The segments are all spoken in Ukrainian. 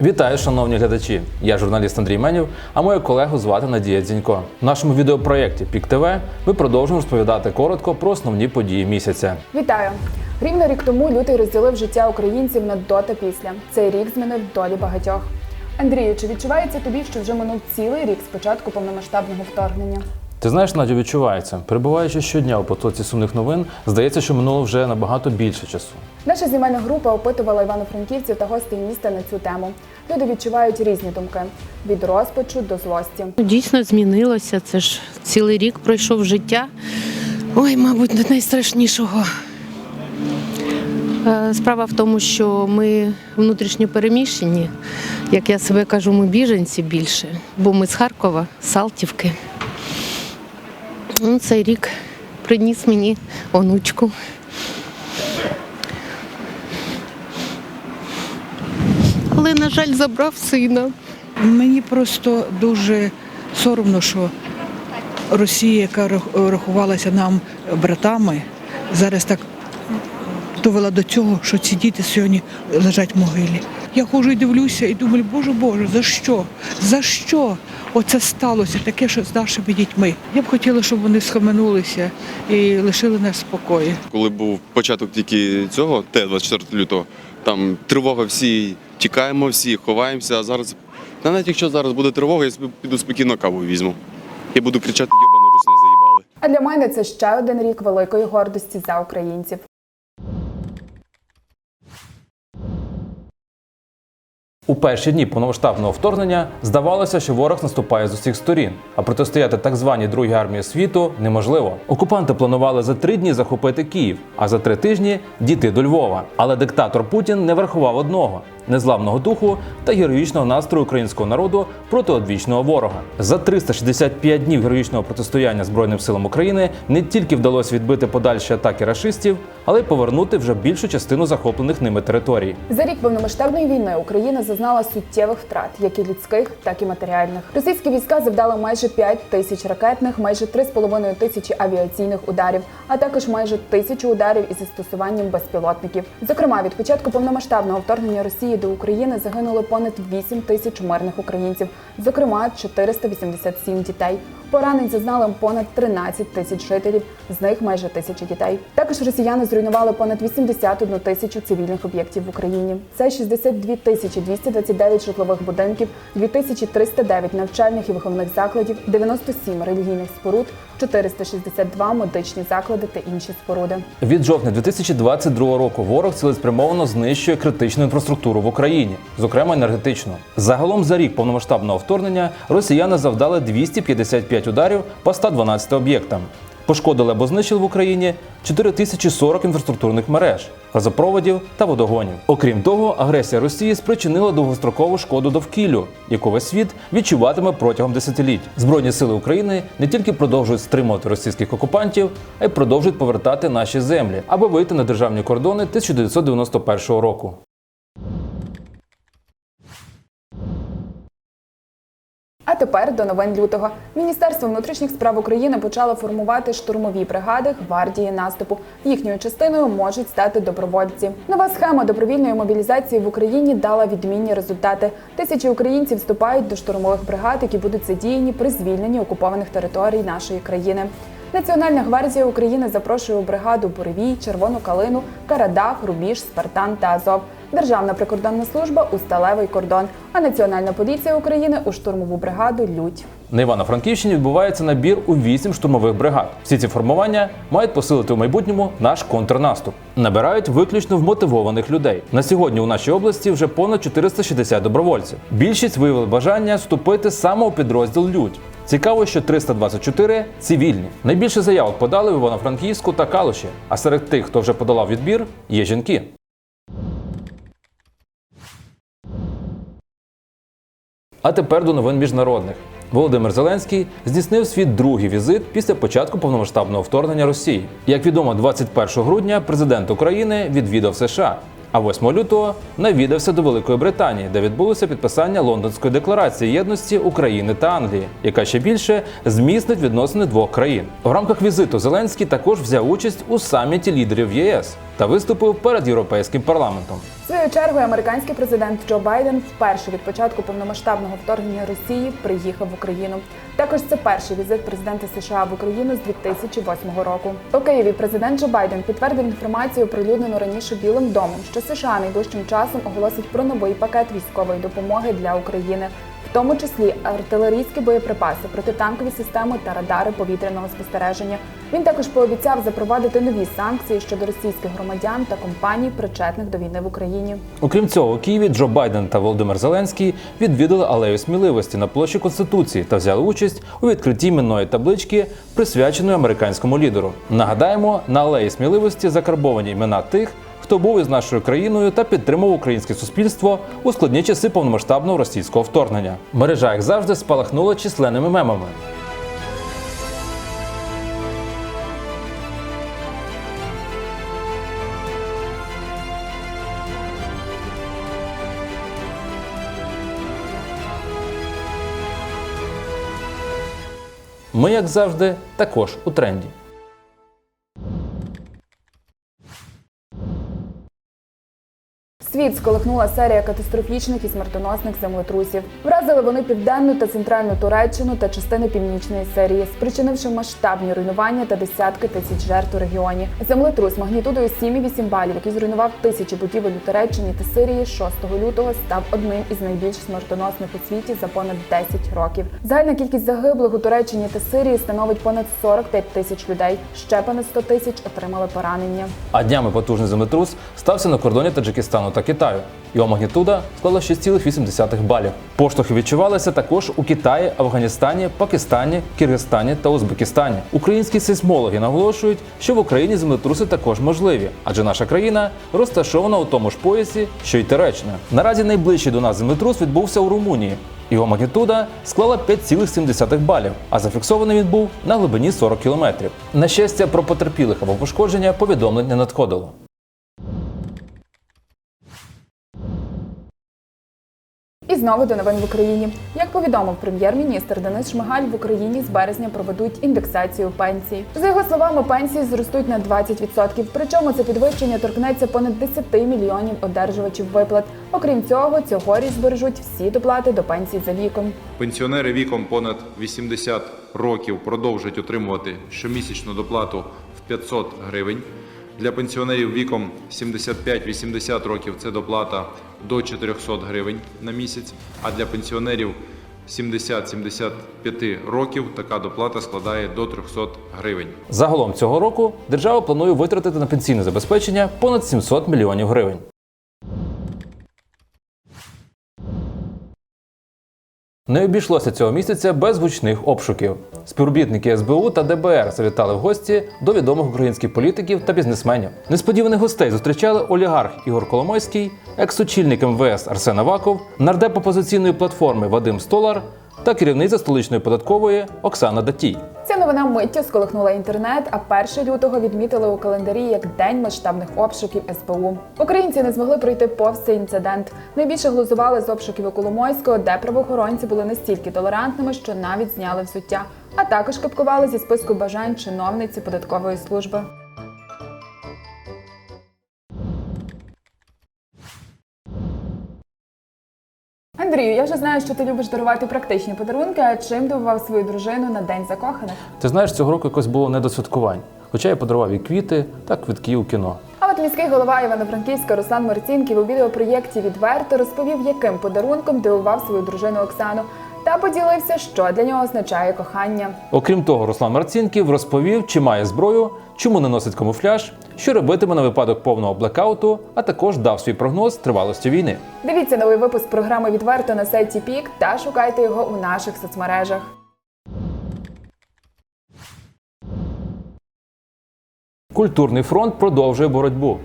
Вітаю, шановні глядачі! Я журналіст Андрій Менів, а мою колегу звати Надія Дзінько. В нашому відеопроєкті Пік ТВ ми продовжуємо розповідати коротко про основні події місяця. Вітаю! Рівно рік тому лютий розділив життя українців на до та після. Цей рік змінив долі багатьох. Андрію, чи відчувається тобі, що вже минув цілий рік з початку повномасштабного вторгнення? Ти знаєш, Надю, відчувається. Перебуваючи щодня у потоці сумних новин, здається, що минуло вже набагато більше часу. Наша знімальна група опитувала івано-франківців та гостей міста на цю тему. Люди відчувають різні думки від розпачу до злості. Ну, Дійсно змінилося. Це ж цілий рік пройшов життя. Ой, мабуть, не найстрашнішого. Е, Справа в тому, що ми внутрішньо переміщені. Як я себе кажу, ми біженці більше, бо ми з Харкова, з Салтівки. Ну, Цей рік приніс мені онучку. Але, на жаль, забрав сина. Мені просто дуже соромно, що Росія, яка рахувалася нам братами, зараз так довела до цього, що ці діти сьогодні лежать в могилі. Я ходжу і дивлюся і думаю, боже Боже, за що? За що оце сталося таке, що з нашими дітьми? Я б хотіла, щоб вони схаменулися і лишили нас в спокої. Коли був початок тільки цього, те 24 лютого, там тривога всі, тікаємо всі, ховаємося, а зараз. Та навіть якщо зараз буде тривога, я піду спокійно каву візьму. І буду кричати, єбану русня заїбали. А для мене це ще один рік великої гордості за українців. У перші дні повномасштабного вторгнення здавалося, що ворог наступає з усіх сторін, а протистояти так званій другій армії світу неможливо. Окупанти планували за три дні захопити Київ, а за три тижні дійти до Львова. Але диктатор Путін не врахував одного незламного духу та героїчного настрою українського народу проти одвічного ворога. За 365 днів героїчного протистояння Збройним силам України не тільки вдалося відбити подальші атаки рашистів, але й повернути вже більшу частину захоплених ними територій. За рік повномасштабної війни Україна зазнала суттєвих втрат, як і людських, так і матеріальних. Російські війська завдали майже 5 тисяч ракетних, майже 3,5 тисячі авіаційних ударів, а також майже тисячу ударів із застосуванням безпілотників. Зокрема, від початку повномасштабного вторгнення Росії до України загинули понад 8 тисяч мирних українців, зокрема 487 дітей. Поранень зазнали понад 13 тисяч жителів, з них майже тисяча дітей. Також росіяни зруйнували понад 81 тисячу цивільних об'єктів в Україні. Це 62 тисячі 229 житлових будинків, 2309 навчальних і виховних закладів, 97 релігійних споруд, 462 медичні заклади та інші споруди. Від жовтня 2022 року ворог цілеспрямовано знищує критичну інфраструктуру в Україні, зокрема енергетичну. Загалом за рік повномасштабного вторгнення росіяни завдали 255 ударів по 112 об'єктам. Пошкодили або знищили в Україні 4040 інфраструктурних мереж, газопроводів та водогонів. Окрім того, агресія Росії спричинила довгострокову шкоду довкіллю, яку весь світ відчуватиме протягом десятиліть. Збройні сили України не тільки продовжують стримувати російських окупантів, а й продовжують повертати наші землі, аби вийти на державні кордони 1991 року. А тепер до новин лютого. Міністерство внутрішніх справ України почало формувати штурмові бригади гвардії наступу. Їхньою частиною можуть стати добровольці. Нова схема добровільної мобілізації в Україні дала відмінні результати. Тисячі українців вступають до штурмових бригад, які будуть задіяні при звільненні окупованих територій нашої країни. Національна гвардія України запрошує у бригаду Буревій, Червону Калину, Карадах, Рубіж, Спартан та Азов. Державна прикордонна служба у сталевий кордон, а Національна поліція України у штурмову бригаду Лють. На Івано-Франківщині відбувається набір у вісім штурмових бригад. Всі ці формування мають посилити у майбутньому наш контрнаступ. Набирають виключно вмотивованих людей. На сьогодні у нашій області вже понад 460 добровольців. Більшість виявили бажання вступити саме у підрозділ Людь. Цікаво, що 324 – цивільні. Найбільше заявок подали в Івано-Франківську та Калуші. А серед тих, хто вже подолав відбір, є жінки. А тепер до новин міжнародних. Володимир Зеленський здійснив свій другий візит після початку повномасштабного вторгнення Росії. Як відомо, 21 грудня президент України відвідав США. А 8 лютого навідався до Великої Британії, де відбулося підписання Лондонської декларації єдності України та Англії, яка ще більше зміцнить відносини двох країн. В рамках візиту Зеленський також взяв участь у саміті лідерів ЄС та виступив перед європейським парламентом. Своєю чергою американський президент Джо Байден вперше від початку повномасштабного вторгнення Росії приїхав в Україну. Також це перший візит президента США в Україну з 2008 року. У Києві президент Джо Байден підтвердив інформацію, оприлюднену раніше Білим домом, що США найближчим часом оголосить про новий пакет військової допомоги для України. Тому числі артилерійські боєприпаси, протитанкові системи та радари повітряного спостереження. Він також пообіцяв запровадити нові санкції щодо російських громадян та компаній, причетних до війни в Україні. Окрім цього, у Києві Джо Байден та Володимир Зеленський відвідали алею сміливості на площі Конституції та взяли участь у відкритті іменної таблички, присвяченої американському лідеру. Нагадаємо, на алеї сміливості закарбовані імена тих, хто був із нашою країною та підтримав українське суспільство у складні часи повномасштабного російського вторгнення. Мережа, як завжди, спалахнула численними мемами. Ми, як завжди, також у тренді. Світ сколихнула серія катастрофічних і смертоносних землетрусів. Вразили вони південну та центральну Туреччину та частини північної Сирії, спричинивши масштабні руйнування та десятки тисяч жертв у регіоні. Землетрус магнітудою 7,8 балів, який зруйнував тисячі будівель у Туреччині та Сирії 6 лютого, став одним із найбільш смертоносних у світі за понад 10 років. Загальна кількість загиблих у Туреччині та Сирії становить понад 45 тисяч людей. Ще понад 100 тисяч отримали поранення. А днями потужний землетрус стався на кордоні Таджикистану та Китаю. Його магнітуда склала 6,8 балів. Поштовхи відчувалися також у Китаї, Афганістані, Пакистані, Киргизстані та Узбекистані. Українські сейсмологи наголошують, що в Україні землетруси також можливі, адже наша країна розташована у тому ж поясі, що й Туреччина. Наразі найближчий до нас землетрус відбувся у Румунії. Його магнітуда склала 5,7 балів, а зафіксований він був на глибині 40 кілометрів. На щастя, про потерпілих або пошкодження повідомлень не надходило. І знову до новин в Україні. Як повідомив прем'єр-міністр Денис Шмигаль, в Україні з березня проведуть індексацію пенсій. За його словами, пенсії зростуть на 20%. Причому це підвищення торкнеться понад 10 мільйонів одержувачів виплат. Окрім цього, цьогоріч збережуть всі доплати до пенсій за віком. Пенсіонери віком понад 80 років продовжать отримувати щомісячну доплату в 500 гривень. Для пенсіонерів віком 75-80 років це доплата до 400 гривень на місяць, а для пенсіонерів 70-75 років така доплата складає до 300 гривень. Загалом цього року держава планує витратити на пенсійне забезпечення понад 700 мільйонів гривень. Не обійшлося цього місяця без гучних обшуків. Співробітники СБУ та ДБР завітали в гості до відомих українських політиків та бізнесменів. Несподіваних гостей зустрічали олігарх Ігор Коломойський, екс-очільник МВС Арсен Аваков, нардеп опозиційної платформи Вадим Столар та керівниця столичної податкової Оксана Датій. Ця новина миттю сколихнула інтернет, а 1 лютого відмітили у календарі як день масштабних обшуків СБУ. Українці не змогли пройти повз цей інцидент. Найбільше глузували з обшуків у Коломойського, де правоохоронці були настільки толерантними, що навіть зняли взуття, а також капкували зі списку бажань чиновниці податкової служби. Андрію, я вже знаю, що ти любиш дарувати практичні подарунки. А чим дивував свою дружину на день закоханих? Ти знаєш, цього року якось було не до святкувань. Хоча я подарував і квіти, та квитки у кіно. А от міський голова Івано-Франківська Руслан Марцінків у відеопроєкті Відверто розповів, яким подарунком дивував свою дружину Оксану, та поділився, що для нього означає кохання. Окрім того, Руслан Марцінків розповів, чи має зброю, чому не носить камуфляж, що робитиме на випадок повного блекауту, а також дав свій прогноз тривалості війни. Дивіться новий випуск програми Відверто на сайті Пік та шукайте його у наших соцмережах. Культурний фронт продовжує боротьбу.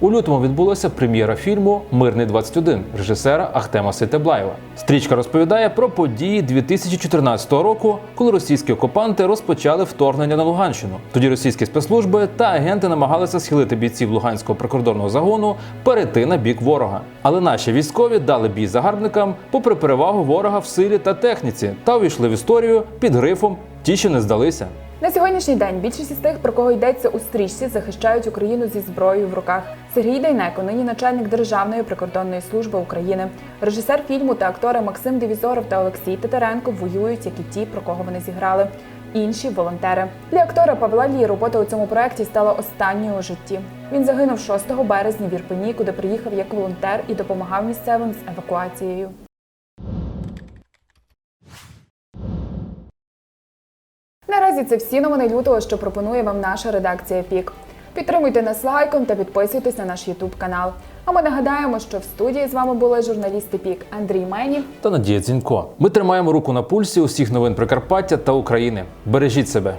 У лютому відбулася прем'єра фільму Мирний 21 режисера Ахтема Ситеблаєва. Стрічка розповідає про події 2014 року, коли російські окупанти розпочали вторгнення на Луганщину. Тоді російські спецслужби та агенти намагалися схилити бійців Луганського прикордонного загону перейти на бік ворога. Але наші військові дали бій загарбникам попри перевагу ворога в силі та техніці та увійшли в історію під грифом Ті, що не здалися. На сьогоднішній день більшість із тих, про кого йдеться у стрічці, захищають Україну зі зброєю в руках. Сергій Дайнеко, нині начальник Державної прикордонної служби України. Режисер фільму та актори Максим Дивізоров та Олексій Титаренко воюють, як і ті, про кого вони зіграли. Інші волонтери для актора Павла Лі робота у цьому проєкті стала останньою у житті. Він загинув 6 березня в Ірпені, куди приїхав як волонтер і допомагав місцевим з евакуацією. Наразі це всі новини лютого, що пропонує вам наша редакція Пік. Підтримуйте нас лайком та підписуйтесь на наш Ютуб канал. А ми нагадаємо, що в студії з вами були журналісти Пік Андрій Мені. Та Надія Дзінько. Ми тримаємо руку на пульсі усіх новин Прикарпаття та України. Бережіть себе.